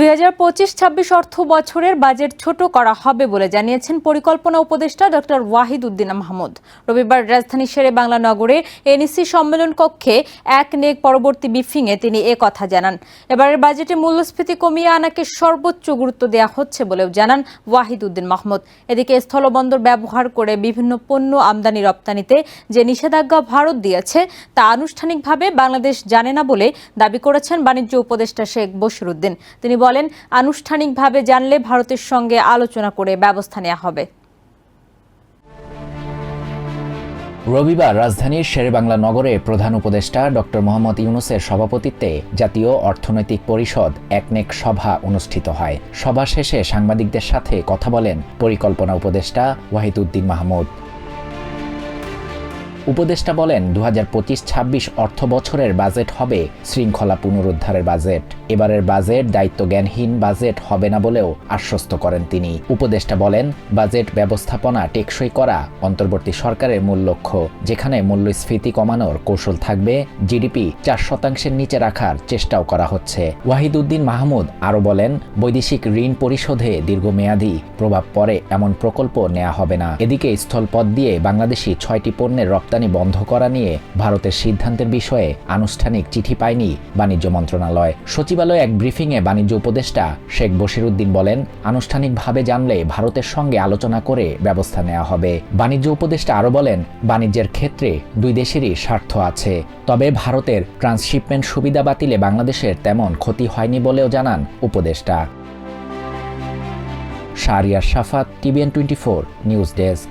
দুই হাজার পঁচিশ ছাব্বিশ অর্থ বছরের বাজেট ছোট করা হবে বলে জানিয়েছেন পরিকল্পনা উপদেষ্টা ডক্টর ওয়াহিদ উদ্দিন মাহমুদ। রবিবার রাজধানী শেরে বাংলা নগরে এনইসি সম্মেলন কক্ষে এক নেক পরবর্তী ব্রিফিংয়ে তিনি এ কথা জানান। এবারের বাজেটে মূল্যস্ফীতি কমিয়ে আনাকে সর্বোচ্চ গুরুত্ব দেওয়া হচ্ছে বলেও জানান ওয়াহিদ উদ্দিন মাহমুদ। এদিকে স্থলবন্দর ব্যবহার করে বিভিন্ন পণ্য আমদানি রপ্তানিতে যে নিষেধাজ্ঞা ভারত দিয়েছে, তা আনুষ্ঠানিকভাবে বাংলাদেশ জানে না বলে দাবি করেছেন বাণিজ্য উপদেষ্টা শেখ বশিরুদ্দিন তিনি বলেন আনুষ্ঠানিকভাবে জানলে ভারতের সঙ্গে আলোচনা করে ব্যবস্থা নেওয়া হবে। রবিবার রাজধানীর শেরেবাংলা নগরে প্রধান উপদেষ্টা ডক্টর মোহাম্মদ ইউনুসের সভাপতিত্বে জাতীয় অর্থনৈতিক পরিষদ একনেক সভা অনুষ্ঠিত হয়। সভা শেষে সাংবাদিকদের সাথে কথা বলেন পরিকল্পনা উপদেষ্টা ওয়াহিদুদ্দিন মাহমুদ। উপদেষ্টা বলেন দু হাজার পঁচিশ ছাব্বিশ অর্থ বছরের বাজেট হবে শৃঙ্খলা পুনরুদ্ধারের বাজেট। এবারের বাজেট দায়িত্বজ্ঞানহীন বাজেট হবে না বলেও আশ্বস্ত করেন তিনি। উপদেষ্টা বলেন, বাজেট ব্যবস্থাপনা টেকসই করা অন্তর্বর্তী সরকারের মূল লক্ষ্য। যেখানে মূল্যস্ফীতি কমানোর কৌশল থাকবে, জিডিপি চার শতাংশের নিচে রাখার চেষ্টাও করা হচ্ছে। ওয়াহিদুদ্দিন মাহমুদ আরও বলেন, বৈদেশিক ঋণ পরিশোধে দীর্ঘমেয়াদী প্রভাব পড়ে এমন প্রকল্প নেওয়া হবে না। এদিকে স্থলপথ দিয়ে বাংলাদেশি ছয়টি পণ্যের রপ্তানি বন্ধ করা নিয়ে ভারতের সিদ্ধান্তের বিষয়ে আনুষ্ঠানিক চিঠি পায়নি বাণিজ্য মন্ত্রণালয়। সচিবালয়ে এক ব্রিফিংয়ে বাণিজ্য উপদেষ্টা শেখ বশিরুদ্দিন বলেন, আনুষ্ঠানিকভাবে জানলে ভারতের সঙ্গে আলোচনা করে ব্যবস্থা নেওয়া হবে। বাণিজ্য উপদেষ্টা আরও বলেন, বাণিজ্যের ক্ষেত্রে দুই দেশেরই স্বার্থ আছে। তবে ভারতের ট্রান্সশিপমেন্ট সুবিধা বাতিলে বাংলাদেশের তেমন ক্ষতি হয়নি বলেও জানান উপদেষ্টা। Shahriar Shafat, TVN twenty four news desk.